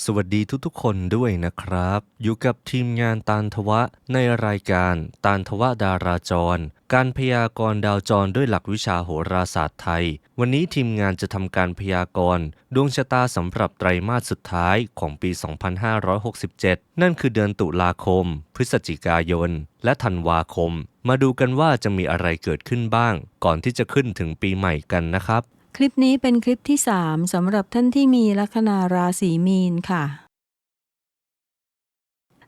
สวัสดีทุกๆ คนด้วยนะครับ อยู่กับทีมงานตาลทวะในรายการตาลทวะดาราจร การพยากรณ์ดาวจรด้วยหลักวิชาโหราศาสตร์ไทย วันนี้ทีมงานจะทำการพยากรณ์ดวงชะตาสำหรับไตรมาสสุดท้ายของปี 2567 นั่นคือเดือนตุลาคม พฤศจิกายน และธันวาคม มาดูกันว่าจะมีอะไรเกิดขึ้นบ้าง ก่อนที่จะขึ้นถึงปีใหม่กันนะครับ คลิปนี้เป็นคลิปที่3สำหรับท่านที่มีลัคนาราศีมีนค่ะ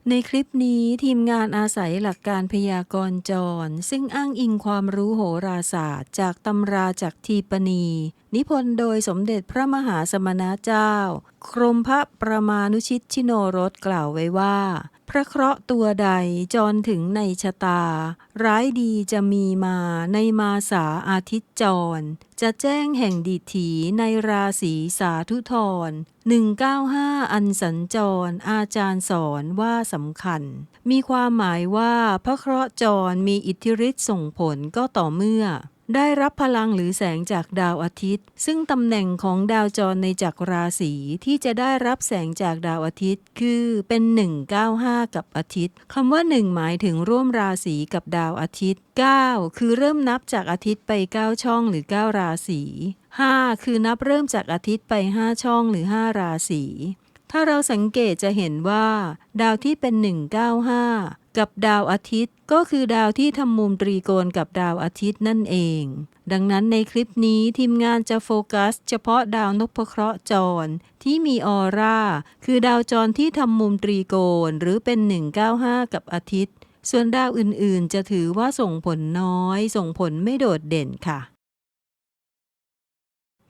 ในคลิปนี้ทีมงานอาศัยหลักการพยากรณ์จร ซึ่งอ้างอิงความรู้โหราศาสตร์ จากตำราจากทีปณี นิพนธ์โดยสมเด็จพระมหาสมณเจ้าครมพระประมานุชิตชิโนรสกล่าวไว้ว่า พระเคราะห์ตัวใดจรถึงในชะตา ร้ายดีจะมีมาในมาสาอาทิตย์จร จะแจ้งแห่งดีถีในราศีสาธุธร195 อันสัญจร อาจารย์สอนว่าสำคัญ มีความหมายว่าพระเคราะห์จรมีอิทธิฤทธิ์ส่งผลก็ต่อเมื่อ ได้รับพลังหรือแสงจากดาวอาทิตย์ ซึ่งตำแหน่งของดาวจรในจักรราศีที่จะได้รับแสงจากดาวอาทิตย์ คือเป็น 195 กับอาทิตย์คำว่า 1 หมายถึงร่วมราศีกับดาวอาทิตย์ 9 คือเริ่มนับจากอาทิตย์ไป 9 ช่องหรือ 9 ราศี 5 คือนับเริ่มจากอาทิตย์ไป 5 ช่องหรือ 5 ราศีถ้าเราสังเกตจะเห็นว่า ดาวที่เป็น 195 กับดาวอาทิตย์ ก็คือดาวที่ทำมุมตรีโกณกับดาวอาทิตย์นั่นเอง ดังนั้นในคลิปนี้ทีมงานจะโฟกัส เฉพาะดาวนพเคราะห์จร ที่มีออร่า คือดาวจรที่ทำมุมตรีโกณหรือเป็น 195 กับอาทิตย์ ส่วนดาวอื่นๆ จะถือว่าส่งผลน้อย ส่งผลไม่โดดเด่นค่ะ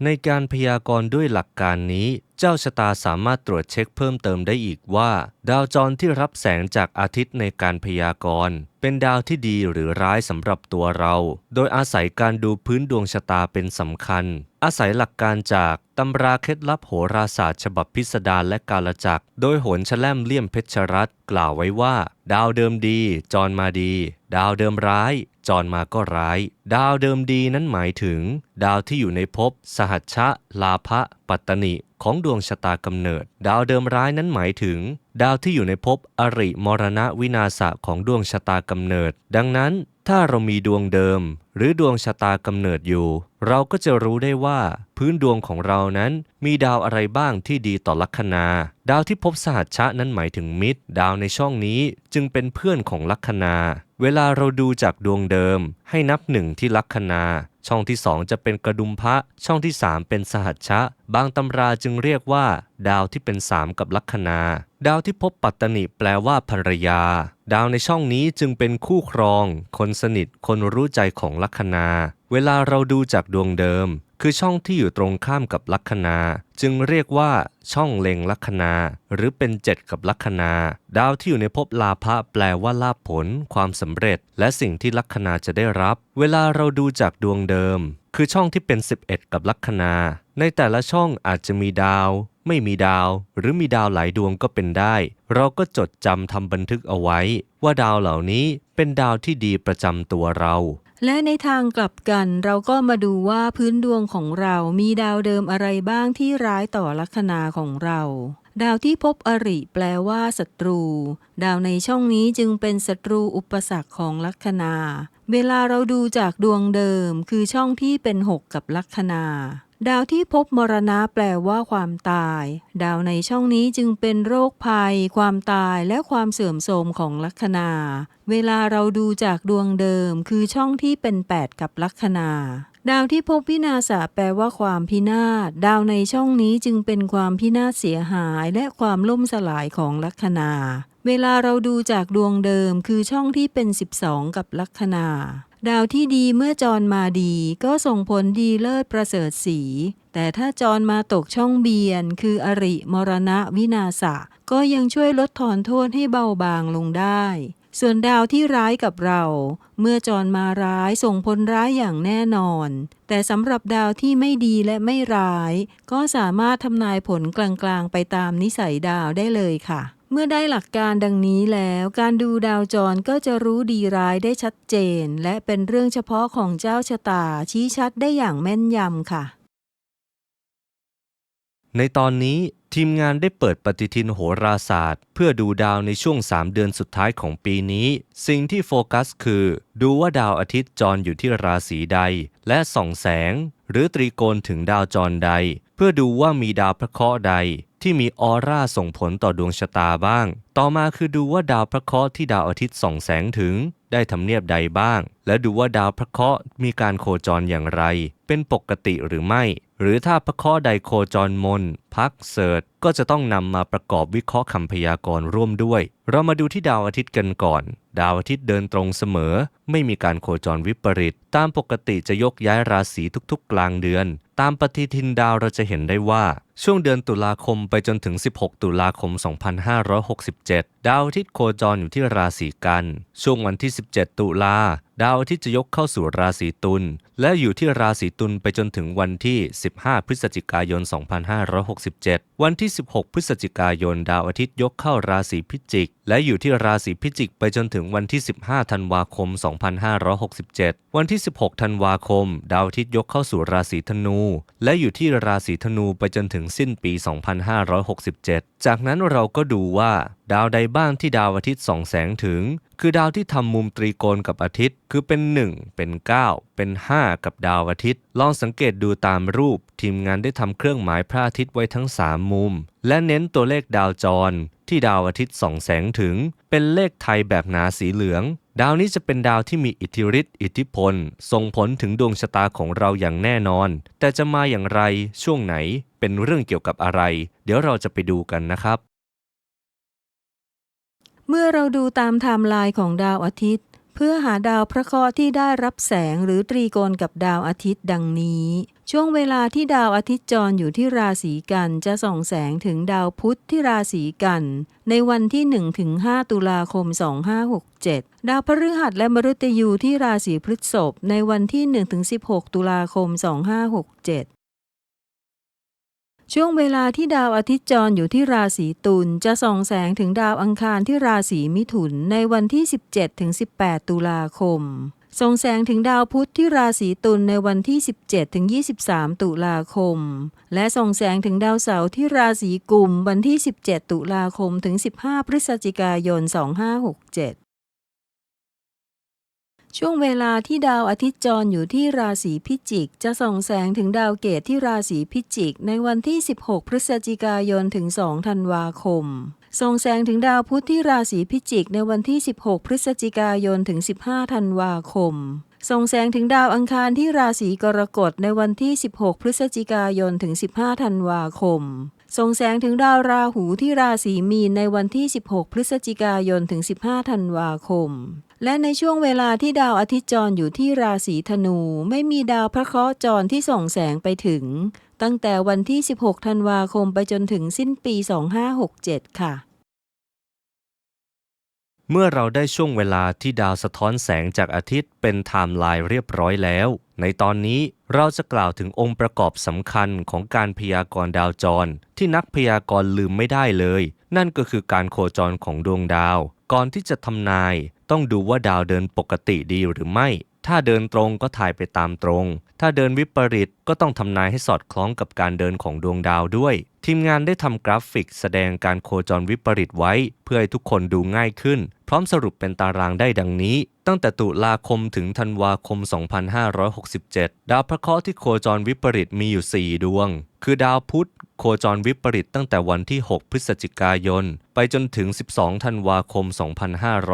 ในการพยากรณ์ด้วยหลักการนี้ เจ้าชะตาสามารถตรวจเช็คเพิ่มเติมได้อีกว่า ดาวจรที่รับแสงจากอาทิตย์ในการพยากรณ์เป็นดาวที่ดีหรือร้ายสำหรับตัวเรา โดยอาศัยการดูพื้นดวงชะตาเป็นสำคัญ อาศัยหลักการจากตำราเคล็ดลับโหราศาสตร์ ฉบับพิสดารและกาลจักร โดยโหนแชล่มเลี่ยมเพชรรัตกล่าวไว้ว่า ดาวเดิมดี จรมาดี ดาวเดิมร้าย จรมาก็ร้าย ดาวเดิมดีนั้นหมายถึง ดาวที่อยู่ในภพสหัชชะ ลาภะปัตตนิของดวงชะตากำเนิด ดาวเดิมร้ายนั้นหมายถึง ดาวที่อยู่ในภพอริมรณะวินาศะของดวงชะตากำเนิด ดังนั้นถ้าเรามีดวงเดิม หรือดวงชะตากำเนิดอยู่ เราก็จะรู้ได้ว่า พื้นดวงของเรานั้นมีดาวอะไรบ้างที่ดีต่อลัคนา ดาวที่พบสหัชชะนั้นหมายถึงมิตร ดาวในช่องนี้จึงเป็นเพื่อนของลัคนา เวลาเราดูจากดวงเดิม ให้นับหนึ่งที่ลัคนา ช่องที่สองจะเป็นกระดุมพระช่องที่สามเป็นสหัชชะ บางตำราจึงเรียกว่า ดาวที่เป็นสามกับลัคนา ดาวที่พบปัตตนิแปลว่าภรรยา ดาวในช่องนี้จึงเป็นคู่ครอง คนสนิท คนรู้ใจของลัคนา เวลาเราดูจากดวงเดิม คือช่องที่อยู่ตรงข้ามกับลัคนา จึงเรียกว่าช่องเล็งลัคนา หรือเป็นเจ็ดกับลัคนา ดาวที่อยู่ในภพลาภะแปลว่าลาภผล ความสำเร็จ และสิ่งที่ลัคนาจะได้รับ เวลาเราดูจากดวงเดิม คือช่องที่เป็น 11 กับลัคนา ในแต่ละช่องอาจจะมีดาว ไม่มีดาว หรือมีดาวหลายดวงก็เป็นได้ เราก็จดจำทำบันทึกเอาไว้ ว่าดาวเหล่านี้เป็นดาวที่ดีประจำตัวเรา และในทางกลับกันเราก็มาดูว่าพื้นดวงของเรามีดาวเดิมอะไรบ้างที่ร้ายต่อลัคนาของเรา ดาวที่พบอริแปลว่าศัตรู ดาวในช่องนี้จึงเป็นศัตรูอุปสรรคของลัคนา เวลาเราดูจากดวงเดิมคือช่องที่เป็นหกกับลัคนา ดาวที่พบมรณะแปลว่าความตาย ดาวในช่องนี้จึงเป็นโรคภัย ความตายและความเสื่อมโทรมของลัคนา เวลาเราดูจากดวงเดิม คือช่องที่เป็น 8 กับลัคนาดาวที่พบพินาศแปลว่าความพินาศดาวในช่องนี้จึงเป็นความพินาศเสียหายและความล่มสลายของลัคนา เวลาเราดูจากดวงเดิมคือช่องที่เป็น 12 กับลัคนา ดาวที่ดีเมื่อจรมาดีก็ส่งผลดีเลิศประเสริฐสี แต่ถ้าจรมาตกช่องเบียน คืออริมรณะวินาศะก็ยังช่วยลดทอนโทษให้เบาบางลงได้ ส่วนดาวที่ร้ายกับเรา เมื่อจรมาร้ายส่งผลร้ายอย่างแน่นอน แต่สำหรับดาวที่ไม่ดีและไม่ร้าย ก็สามารถทำนายผลกลางๆ ไปตามนิสัยดาวได้เลยค่ะ เมื่อได้หลักการดังนี้แล้วการดูดาวจรก็จะรู้ดีร้ายได้ชัดเจน และเป็นเรื่องเฉพาะของเจ้าชะตาชี้ชัดได้อย่างแม่นยำค่ะ ในตอนนี้ทีมงานได้เปิดปฏิทินโหราศาสตร์ เพื่อดูดาวในช่วง 3 เดือนสุดท้ายของปีนี้ สิ่งที่โฟกัสคือ ดูว่าดาวอาทิตย์จรอยู่ที่ราศีใด และส่องแสง หรือตรีโกณถึงดาวจรใด เพื่อดูว่ามีดาวพระเคราะห์ใด ที่มีออร่าส่งผลต่อดวงชะตาบ้าง ต่อมาคือดูว่าดาวพระเคราะห์ที่ดาวอาทิตย์ส่องแสงถึง ได้ทำเนียบใดบ้าง และดูว่าดาวพระเคราะห์มีการโคจรอย่างไร เป็นปกติหรือไม่ หรือถ้าพระเคราะห์ใดโคจรมน พักเสิร์ตก็จะต้องนำมาประกอบวิเคราะห์คำพยากรณ์ร่วมด้วย เรามาดูที่ดาวอาทิตย์กันก่อน ดาวอาทิตย์เดินตรงเสมอ ไม่มีการโคจรวิปริต ตามปกติจะยกย้ายราศีทุกๆ กลางเดือน ตามปฏิทินดาวเราจะเห็นได้ว่า ช่วงเดือนตุลาคมไปจนถึง 16 ตุลาคม 2567 ดาวอาทิตย์โคจรอยู่ที่ราศีกัน ช่วงวันที่ 17 ตุลา ดาวอาทิตย์จะยกเข้าสู่ราศีตุล และอยู่ที่ราศีตุลไปจนถึงวันที่ 15 พฤศจิกายน 2567 วันที่ 16 พฤศจิกายน ดาวอาทิตย์ยกเข้าราศีพิจิก และอยู่ที่ราศีพิจิกไปจนถึงวันที่ 15 ธันวาคม 2567 วันที่ 16 ธันวาคม ดาวอาทิตย์ยกเข้าสู่ราศีธนู และอยู่ที่ราศีธนูไปจนถึงสิ้นปี 2567 จากนั้นเราก็ดูว่า ดาวใดบ้างที่ดาวอาทิตย์ส่องแสงถึง คือดาวที่ทำมุมตรีโกณกับอาทิตย์ คือเป็น 1 เป็น 9 เป็น 5 กับดาวอาทิตย์ ลองสังเกตดูตามรูป ทีมงานได้ทำเครื่องหมายพระอาทิตย์ไว้ทั้ง 3 มุม และเน้นตัวเลขดาวจร ที่ดาวอาทิตย์ส่องแสงถึง เป็นเลขไทยแบบหนาสีเหลือง ดาวนี้จะเป็นดาวที่มีอิทธิฤทธิ์อิทธิพล ส่งผลถึงดวงชะตาของเราอย่างแน่นอน แต่จะมาอย่างไรช่วงไหน เป็นเรื่องเกี่ยวกับอะไร เดี๋ยวเราจะไปดูกันนะครับ เมื่อเราดูตามไทม์ไลน์ของดาวอาทิตย์ เพื่อหาดาวพระเคราะห์ที่ได้รับแสงหรือตรีโกณกับดาวอาทิตย์ดังนี้ ช่วงเวลาที่ดาวอาทิตย์จรอยู่ที่ราศีกันจะส่องแสงถึงดาวพุธที่ราศีกัน ในวันที่1-5ตุลาคม 2567 ดาวพฤหัสและมฤตยูที่ราศีพฤษภในวันที่1-16 ตุลาคม 2567 ช่วงเวลาที่ดาวอาทิตย์จรอยู่ที่ราศีตุลจะส่องแสงถึงดาวอังคารที่ราศีมิถุนในวันที่ 17ถึง18 ตุลาคม ส่องแสงถึงดาวพุธที่ราศีตุลในวันที่ 17ถึง23 ตุลาคม และส่องแสงถึงดาวเสาร์ที่ราศีกุมวันที่ 17 ตุลาคมถึง 15 พฤศจิกายน 2567 ช่วงเวลาที่ดาวอาทิตย์จรอยู่ที่ราศีพิจิก จะส่องแสงถึงดาวเกตที่ราศีพิจิก ในวันที่ 16 พฤศจิกายนถึง 2 ธันวาคม ส่องแสงถึงดาวพุธที่ราศีพิจิก ในวันที่ 16 พฤศจิกายนถึง 15 ธันวาคม ส่องแสงถึงดาวอังคารที่ราศีกรกฎในวันที่ 16 พฤศจิกายนถึง 15 ธันวาคมส่งแสงถึงดาวราหูที่ราศีมีนในวันที่ 16 พฤศจิกายนถึง 15 ธันวาคม และในช่วงเวลาที่ดาวอาทิตย์จรอยู่ที่ราศีธนู ไม่มีดาวพระเคราะห์จรที่ส่องแสงไปถึง ตั้งแต่วันที่ 16 ธันวาคมไปจนถึงสิ้นปี 2567 ค่ะ เมื่อเราได้ช่วงเวลาที่ดาวสะท้อนแสงจากอาทิตย์เป็นไทม์ไลน์เรียบร้อยแล้ว ในตอนนี้เราจะกล่าวถึงองค์ประกอบสำคัญของการพยากรณ์ดาวจร ที่นักพยากรณ์ลืมไม่ได้เลย นั่นก็คือการโคจรของดวงดาว ก่อนที่จะทำนาย ต้องดูว่าดาวเดินปกติดีหรือไม่ ถ้าเดินตรงก็ถ่ายไปตามตรง ถ้าเดินวิปริตก็ต้องทำนายให้สอดคล้องกับการเดินของดวงดาวด้วย ทีมงานได้ทำกราฟิกแสดงการโคจรวิปริตไว้ เพื่อให้ทุกคนดูง่ายขึ้น พร้อมสรุปเป็นตารางได้ดังนี้ ตั้งแต่ตุลาคมถึงธันวาคม 2567 ดาวพระเคราะห์ที่โคจรวิปริตมีอยู่ 4 ดวง คือดาวพุธโคจรวิปริตตั้งแต่วันที่ 6 พฤศจิกายน ไปจนถึง 12 ธันวาคม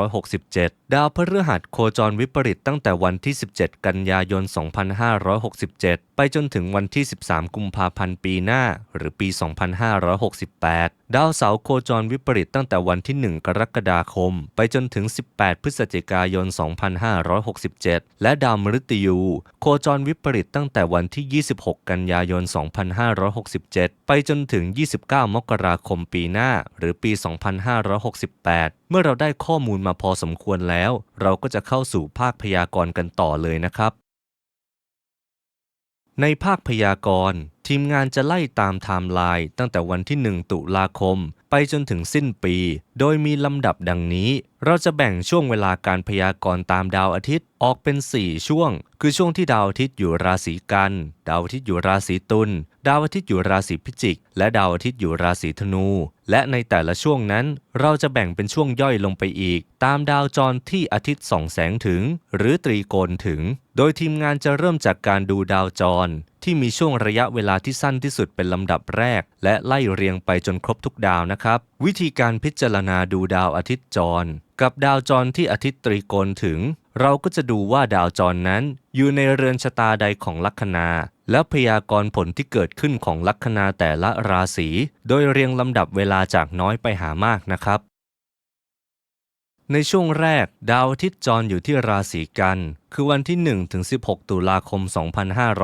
2567 ดาวพฤหัสโคจรวิปริตตั้งแต่วันที่ 17 กันยายน 2567ไปจนถึงวันที่ 13 กุมภาพันธ์ปีหน้า หรือปี 2568 ดาวเสาร์โคจรวิปริตตั้งแต่วันที่ 1 กรกฎาคม ไปจนถึง 18 พฤศจิกายน 2567 และดาวมฤตยู โคจรวิปริตตั้งแต่วันที่ 26 กันยายน 2567 ไปจนถึง 29 มกราคมปีหน้า หรือปี 2568เมื่อเราได้ข้อมูลมาพอสมควรแล้ว เราก็จะเข้าสู่ภาคพยากรณ์กันต่อเลยนะครับ ในภาคพยากรณ์ทีมงานจะไล่ตามไทม์ไลน์ตั้งแต่วันที่ 1 ตุลาคม ไปจนถึงสิ้นปี โดยมีลำดับดังนี้ เราจะแบ่งช่วงเวลาการพยากรณ์ตามดาวอาทิตย์ออกเป็น 4 ช่วง คือช่วงที่ดาวอาทิตย์อยู่ราศีกัน ดาวอาทิตย์อยู่ราศีตุล ดาวอาทิตย์อยู่ราศีพิจิก และดาวอาทิตย์อยู่ราศีธนู และในแต่ละช่วงนั้นเราจะแบ่งเป็นช่วงย่อยลงไปอีก ตามดาวจรที่อาทิตย์ส่องแสงถึง หรือตรีโกณถึง โดยทีมงานจะเริ่มจากการดูดาวจร ที่มีช่วงระยะเวลาที่สั้นที่สุดเป็นลำดับแรก และไล่เรียงไปจนครบทุกดาวนะครับ วิธีการพิจารณาดูดาวอาทิตย์จร กับดาวจรที่อาทิตย์ตรีโกณถึง เราก็จะดูว่าดาวจรนั้น อยู่ในเรือนชะตาใดของลัคนาและพยากรณ์ผลที่เกิดขึ้นของลัคนาแต่ละราศี โดยเรียงลำดับเวลาจากน้อยไปหามากนะครับ ในช่วงแรกดาวอาทิตย์จรอยู่ที่ราศีกัน คือวันที่ 1 ถึง 16 ตุลาคม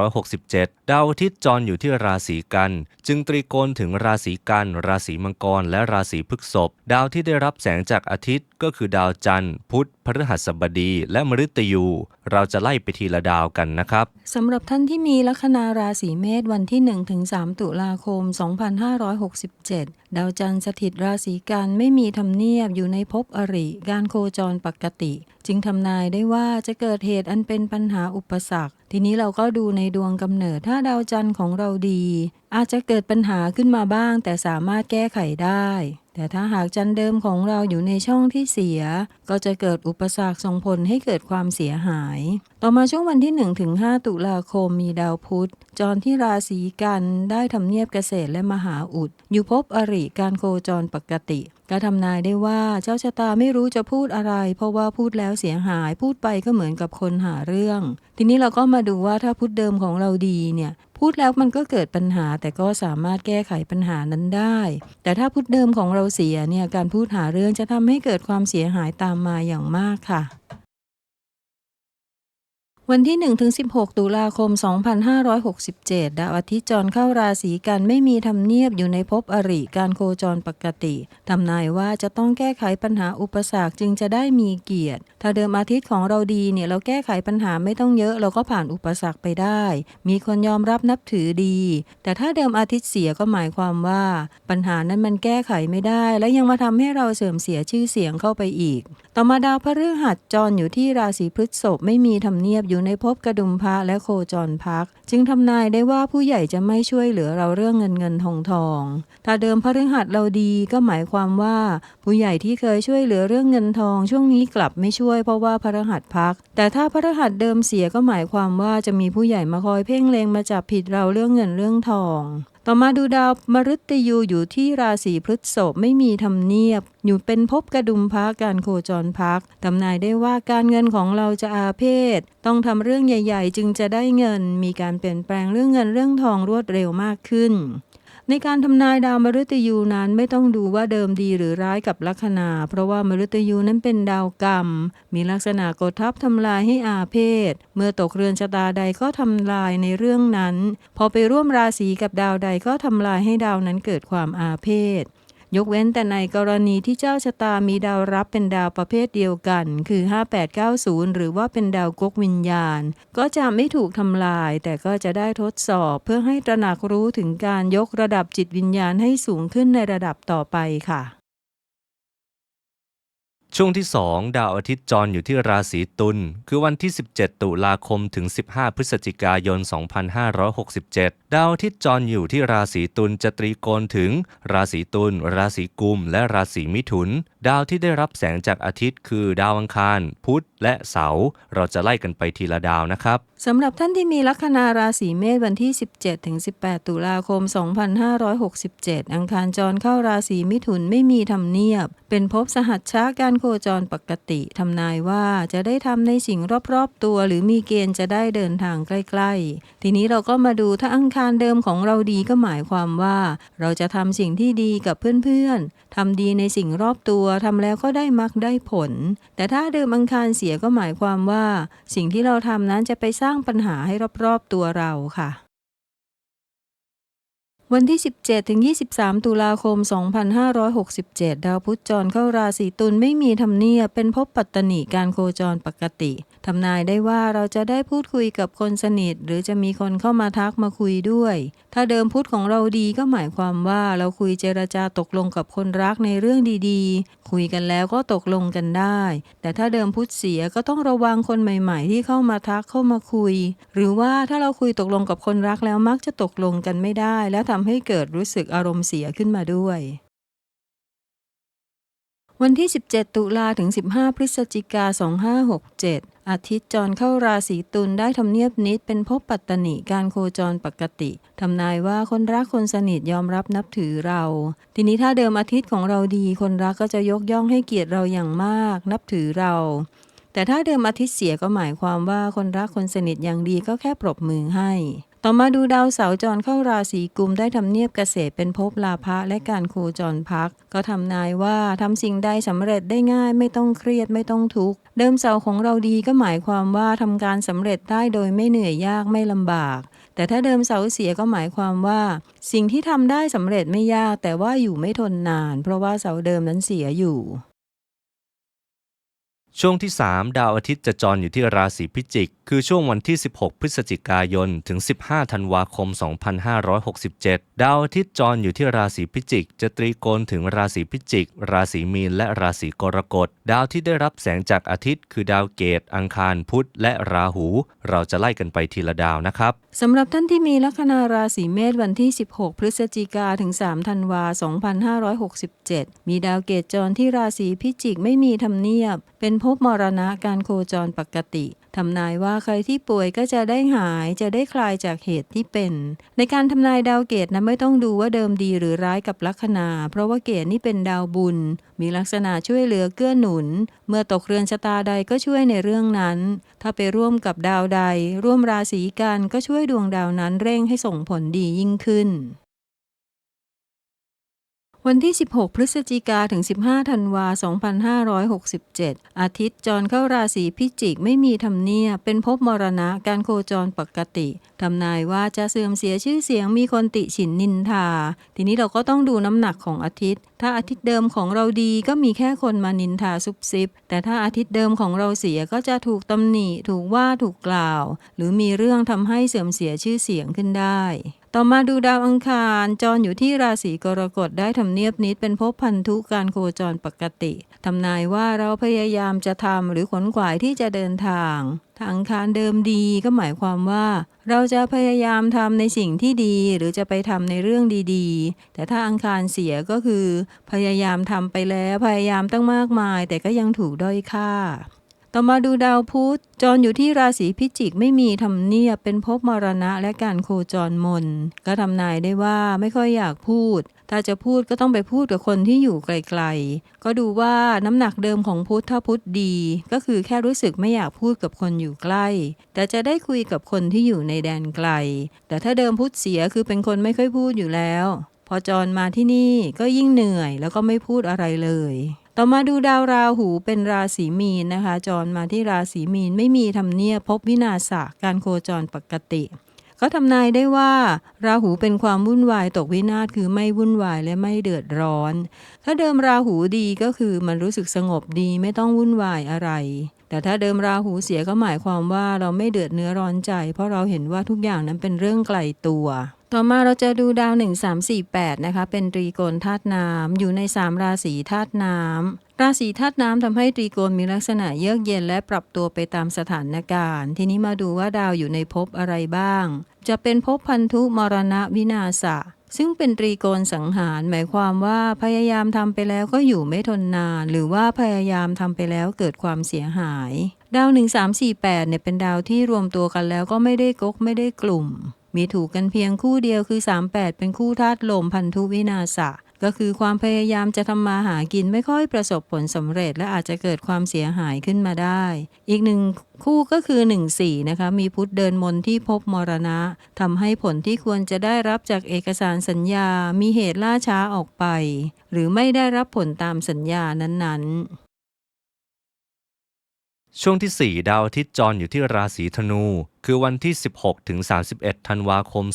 2567 ดาวอาทิตย์จรอยู่ที่ราศีกัน จึงตรีโกณถึงราศีกัน ราศีมังกร และราศีพฤษภ ดาวที่ได้รับแสงจากอาทิตย์ก็คือดาวจันทร์ พุธพฤหัสบดี และมฤตยู เราจะไล่ไปทีละดาวกันนะครับ สำหรับท่านที่มีลัคนาราศีเมษวันที่ 1-3 ตุลาคม 2567 ดาวจันทร์สถิตราศีกันไม่มีธรรมเนียบอยู่ในภพอริ การโคจรปกติ จึงทำนายได้ว่าจะเกิดเหตุอันเป็นปัญหาอุปสรรค ทีนี้เราก็ดูในดวงกำเนิดถ้าดาวจันทร์ของเราดี อาจจะเกิดปัญหาขึ้นมาบ้าง แต่สามารถแก้ไขได้ แต่ถ้าหากจันทร์เดิมของเราอยู่ในช่องที่เสีย ก็จะเกิดอุปสรรคส่งผลให้เกิดความเสียหาย ต่อมาช่วงวันที่1-5ตุลาคมมีดาวพุธจรที่ราศีกันได้ทำเนียบเกษตรและมหาอุด อยู่ภพอริการโคจรปกติ และทำนายได้ว่าเจ้าชะตาไม่รู้จะพูดอะไร เพราะว่าพูดแล้วเสียหายพูดไปก็เหมือนกับคนหาเรื่อง ทีนี้เราก็มาดูว่าถ้าพูดเดิมของเราดีเนี่ยพูดแล้วมันก็เกิดปัญหาแต่ก็สามารถแก้ไขปัญหานั้นได้ แต่ถ้าพูดเดิมของเราเสียเนี่ยการพูดหาเรื่องจะทำให้เกิดความเสียหายตามมาอย่างมากค่ะ วันที่ 1-16 ตุลาคม 2567 ดาวอาทิตย์จรเข้าราศีกันไม่มีทำเนียบอยู่ในภพอริการโคจรปกติ ทำนายว่าจะต้องแก้ไขปัญหาอุปสรรคจึงจะได้มีเกียรติ ถ้าเดิมอาทิตย์ของเราดีเนี่ยเราแก้ไขปัญหาไม่ต้องเยอะเราก็ผ่านอุปสรรคไปได้ มีคนยอมรับนับถือดี แต่ถ้าเดิมอาทิตย์เสียก็หมายความว่า ปัญหานั้นมันแก้ไขไม่ได้ และยังมาทำให้เราเสื่อมเสียชื่อเสียงเข้าไปอีก ต่อมาดาวพฤหัสจรอยู่ที่ราศีพฤษภไม่มีทำเนียบอยู่ในภพกระดุมพระและโคจรพัก จึงทำนายได้ว่าผู้ใหญ่จะไม่ช่วยเหลือเราเรื่องเงินเงินทองทอง ถ้าเดิมพฤหัสเราดีก็หมายความว่า ผู้ใหญ่ที่เคยช่วยเหลือเรื่องเงินทองช่วงนี้กลับไม่ช่วยเพราะว่าพฤหัสพัก แต่ถ้าพฤหัสเดิมเสียก็หมายความว่าจะมีผู้ใหญ่มาคอยเพ่งเลงมาจับผิดเราเรื่องเงินเรื่องทอง ต่อมาดูดาวมฤตยูอยู่ที่ราศีพฤษภไม่มีทำเนียบ อยู่เป็นภพกระดุมพักการโคจรพักทำนายได้ว่าการเงินของเราจะอาเพศ ต้องทำเรื่องใหญ่ ๆ จึงจะได้เงิน มีการเปลี่ยนแปลงเรื่องเงินเรื่องทองรวดเร็วมากขึ้น ในการทำนายดาวมฤตยูนั้นไม่ต้องดูว่าเดิมดีหรือร้ายกับลัคนา เพราะว่ามฤตยูนั้นเป็นดาวกรรม มีลักษณะกดทับทำลายให้อาเพศ เมื่อตกเรือนชะตาใดก็ทำลายในเรื่องนั้น พอไปร่วมราศีกับดาวใดก็ทำลายให้ดาวนั้นเกิดความอาเพศ ยกเว้นแต่ในกรณีที่เจ้าชะตามีดาวรับเป็นดาวประเภทเดียวกัน คือ 5890 หรือว่าเป็นดาวกกวิญญาณ ก็จะไม่ถูกทำลาย แต่ก็จะได้ทดสอบเพื่อให้ตระหนักรู้ถึงการยกระดับจิตวิญญาณให้สูงขึ้นในระดับต่อไปค่ะ ช่วงที่ 2 ดาวอาทิตย์จรอยู่ที่ราศีตุลคือวันที่ 17 ตุลาคมถึง 15 พฤศจิกายน 2567 ดาวอาทิตย์จรอยู่ที่ราศีตุลจะตรีโกณถึง ราศีตุลราศีกุม และราศีมิถุน ดาวที่ได้รับแสงจากอาทิตย์คือดาวอังคาร พุธและเสาร์เราจะไล่กันไปทีละดาวนะครับสำหรับท่านที่มีลัคนาราศีเมษวันที่ 17ถึง18 ตุลาคม 2567 อังคารจรเข้าราศีมิถุนไม่มีทำเนียบ เป็นภพสหัชชะการโคจรปกติทำนายว่าจะได้ทำในสิ่งรอบๆตัว หรือมีเกณฑ์จะได้เดินทางใกล้ ๆ ทีนี้เราก็มาดูถ้าอังคารเดิมของเราดีก็หมายความว่า เราจะทำสิ่งที่ดีกับเพื่อนๆทำดีในสิ่งรอบตัวทำแล้วก็ได้มักได้ผล แต่ถ้าเดิมอังคารเสียก็หมายความว่า สิ่งที่เราทำนั้นจะไปสร้างปัญหาให้รอบๆตัวเราค่ะ วันที่ 17 ถึง 23 ตุลาคม 2567 ดาวพุธจรเข้าราศีตุลไม่มีทำเนียบเป็นภพปัตตนิการโคจรปกติ ทำนายได้ว่าเราจะได้พูดคุยกับคนสนิท หรือจะมีคนเข้ามาทักมาคุยด้วย ถ้าเดิมพุธของเราดีก็หมายความว่าเราคุยเจรจาตกลงกับคนรักในเรื่องดีๆ คุยกันแล้วก็ตกลงกันได้ แต่ถ้าเดิมพุธเสียก็ต้องระวังคนใหม่ๆ ที่เข้ามาทักเข้ามาคุย หรือว่าถ้าเราคุยตกลงกับคนรักแล้วมักจะตกลงกันไม่ได้และทำำให้เกิดรู้สึกอารมณ์เสียขึ้นมาด้วย วันที่ 17 ตุลาถึง 15 พฤศจิกา 2567 อาทิตย์จรเข้าราศีตุลได้ทำเนียบนิดเป็นภพปัตตนิการโคจรปกติทำนายว่าคนรักคนสนิทยอมรับนับถือเรา ทีนี้ถ้าเดิมอาทิตย์ของเราดี คนรักก็จะยกย่องให้เกียรติเราอย่างมาก นับถือเราแต่ถ้าเดิมอาทิตย์เสียก็หมายความว่าคนรักคนสนิทอย่างดีก็แค่ปรบมือให้ ต่อมาดูดาวเสาจรเข้าราศีกุมได้ทำเนียบเกษตรเป็นภพลาภะและการโคจรพัก ก็ทำนายว่าทำสิ่งใดสำเร็จได้ง่ายไม่ต้องเครียดไม่ต้องทุกข์เดิมเสาของเราดีก็หมายความว่าทำการสำเร็จได้โดยไม่เหนื่อยยากไม่ลำบาก แต่ถ้าเดิมเสาเสียก็หมายความว่า สิ่งที่ทำได้สำเร็จไม่ยากแต่ว่าอยู่ไม่ทนนาน เพราะว่าเสาเดิมนั้นเสียอยู่ ช่วงที่ 3 ดาวอาทิตย์จะจรอยู่ที่ราศีพิจิก คือช่วงวันที่ 16 พฤศจิกายน ถึง 15 ธันวาคม 2567 ดาวอาทิตย์จรอยู่ที่ราศีพิจิก จะตรีโกณถึงราศีพิจิก ราศีมีน และราศีกรกฎ ดาวที่ได้รับแสงจากอาทิตย์ คือดาวเกต อังคาร พุธ และราหู เราจะไล่กันไปทีละดาวนะครับสำหรับท่านที่มีลัคนาราศีเมษวันที่ 16 พฤศจิกาถึง 3 ธันวา 2567 มีดาวเกตจรที่ราศีพิจิกไม่มีทำเนียบเป็นภพมรณะการโคจรปกติทำนายว่าใครที่ป่วยก็จะได้หายจะได้คลายจากเหตุที่เป็น ในการทำนายดาวเกตนะไม่ต้องดูว่าเดิมดีหรือร้ายกับลัคนา เพราะว่าเกตนี่เป็นดาวบุญ มีลักษณะช่วยเหลือเกื้อหนุน เมื่อตกเรือนชะตาใดก็ช่วยในเรื่องนั้น ถ้าไปร่วมกับดาวใด ร่วมราศีกันก็ช่วยดวงดาวนั้นเร่งให้ส่งผลดียิ่งขึ้น วันที่ 16 พฤศจิกาถึง 15 ธันวา 2567 อาทิตย์จรเข้าราศีพิจิกไม่มีทำเนียเป็นภพมรณะการโคจรปกติทำนายว่าจะเสื่อมเสียชื่อเสียงมีคนติฉินนินทา ทีนี้เราก็ต้องดูน้ำหนักของอาทิตย์ ถ้าอาทิตย์เดิมของเราดีก็มีแค่คนมานินทาซุบซิบ แต่ถ้าอาทิตย์เดิมของเราเสียก็จะถูกตำหนิ ถูกว่าถูกกล่าว หรือมีเรื่องทำให้เสื่อมเสียชื่อเสียงขึ้นได้ต่อมาดูดาวอังคาร จรอยู่ที่ราศีกรกฎได้ทำเนียบนิดเป็นภพพันธุการโคจรปกติทำนายว่าเราพยายามจะทำหรือขนขวายที่จะเดินทางถังคารเดิมดีก็หมายความว่า เราจะพยายามทำในสิ่งที่ดีหรือจะไปทำในเรื่องดีๆ แต่ถ้าอังคารเสียก็คือ พยายามทำไปแล้วพยายามตั้งมากมาย แต่ก็ยังถูกด้อยค่า ต่อมาดูดาวพุธจรอยู่ที่ราศีพิจิกไม่มีทำเนียบเป็นภพมรณะและการโคจรมน ก็ทำนายได้ว่าไม่ค่อยอยากพูด ถ้าจะพูดก็ต้องไปพูดกับคนที่อยู่ไกลๆ ก็ดูว่าน้ำหนักเดิมของพุธถ้าพุธดี ก็คือแค่รู้สึกไม่อยากพูดกับคนอยู่ใกล้ แต่จะได้คุยกับคนที่อยู่ในแดนไกล แต่ถ้าเดิมพุธเสียคือเป็นคนไม่ค่อยพูดอยู่แล้ว พอจรมาที่นี่ก็ยิ่งเหนื่อยแล้วก็ไม่พูดอะไรเลย ต่อมาดูดาวราหูเป็นราศีมีนนะคะ จรมาที่ราศีมีนไม่มีทำเนียบพบวินาศะการโคจรปกติก็ทำนายได้ว่า ราหูเป็นความวุ่นวายตกวินาศคือไม่วุ่นวายและไม่เดือดร้อน ถ้าเดิมราหูดีก็คือมันรู้สึกสงบดีไม่ต้องวุ่นวายอะไร แต่ถ้าเดิมราหูเสียก็หมายความว่าเราไม่เดือดเนื้อร้อนใจ เพราะเราเห็นว่าทุกอย่างนั้นเป็นเรื่องไกลตัว ต่อมาเราจะดูดาว 1 3 4 8 นะคะ เป็นตรีโกณธาตุน้ำอยู่ใน 3 ราศีธาตุน้ำราศีธาตุน้ำทำให้ตรีโกณมีลักษณะเยือกเย็นและปรับตัวไปตามสถานการณ์ ทีนี้มาดูว่าดาวอยู่ในภพอะไรบ้าง จะเป็นภพพันธุมรณะวินาศะซึ่งเป็นตรีโกณสังหาร หมายความว่าพยายามทำไปแล้วก็อยู่ไม่ทนนาน หรือว่าพยายามทำไปแล้วเกิดความเสียหาย ดาว 1 3 4 8เนี่ยเป็นดาวที่รวมตัวกันแล้วก็ไม่ได้กกไม่ได้กลุ่ม มีถูกกันเพียงคู่เดียวคือ 38 เป็นคู่ธาตุลมพันธุวินาศะก็คือความพยายามจะทำมาหากินไม่ค่อยประสบผลสำเร็จ และอาจจะเกิดความเสียหายขึ้นมาได้ อีกหนึ่งคู่ก็คือ 1 4 นะคะ มีพุทธเดินมนที่พบมรณะทำให้ผลที่ควรจะได้รับจากเอกสารสัญญา มีเหตุล่าช้าออกไป หรือไม่ได้รับผลตามสัญญานั้นๆ ช่วงที่ 4 ดาวอาทิตย์จรอยู่ที่ราศีธนู คือวันที่ 16 ถึง 31 ธันวาคม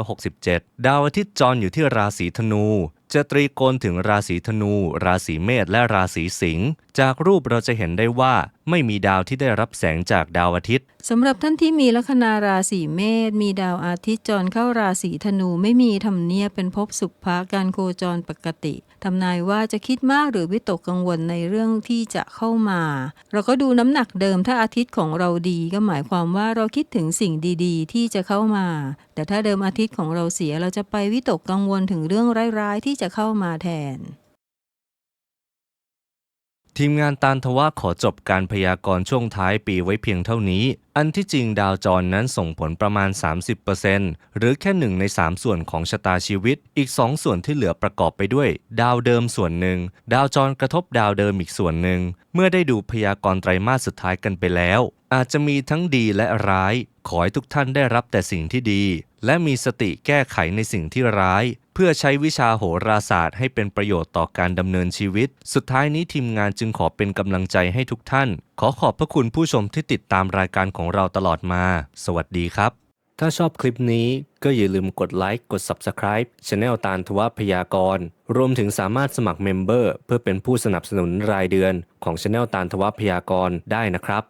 2567 ดาวอาทิตย์จรอยู่ที่ราศีธนู จะตรีโกณถึงราศีธนู ราศีเมษและราศีสิงห์จากรูปเราจะเห็นได้ว่าไม่มีดาวที่ได้รับแสงจากดาวอาทิตย์สำหรับท่านที่มีลัคนาราศีเมษมีดาวอาทิตย์จรเข้าราศีธนูไม่มีทำเนียบเป็นภพสุภะการโคจรปกติ ทำนายว่าจะคิดมากหรือวิตกกังวลในเรื่องที่จะเข้ามา เราก็ดูน้ำหนักเดิมถ้าอาทิตย์ของเราดีก็หมายความว่าเราคิดถึงสิ่งดีๆ ที่จะเข้ามา แต่ถ้าเดิมอาทิตย์ของเราเสียเราจะไปวิตกกังวลถึงเรื่องร้ายๆที่จะเข้ามาแทน ทีมงานตานทว่าขอจบการพยากรณ์ช่วงท้ายปีไว้เพียงเท่านี้ อันที่จริงดาวจรนั้นส่งผลประมาณ 30%หรือแค่หนึ่งใน 3 ส่วนของชะตาชีวิต อีก 2 ส่วนที่เหลือประกอบไปด้วย ดาวเดิมส่วนหนึ่ง ดาวจรกระทบดาวเดิมอีกส่วนหนึ่ง เมื่อได้ดูพยากรณ์ไตรมาสสุดท้ายกันไปแล้ว อาจจะมีทั้งดีและร้าย ขอให้ทุกท่านได้รับแต่สิ่งที่ดี และมีสติแก้ไขในสิ่งที่ร้าย พื่อใช้วิชาโหราศาสตร์ให้เป็นประโยชน์ต่อการดำเนินชีวิต สุดท้ายนี้ทีมงานจึงขอเป็นกำลังใจให้ทุกท่าน ขอขอบพระคุณผู้ชมที่ติดตามรายการของเราตลอดมา สวัสดีครับ ถ้าชอบคลิปนี้ก็อย่าลืมกดไลค์กด Subscribe c h anel ตาลทวพยากร รวมถึงสามารถสมัครเมมเบอร์เพื่อเป็นผู้สนับสนุนรายเดือนของ c h anel ตาลทวพยากรได้นะครับ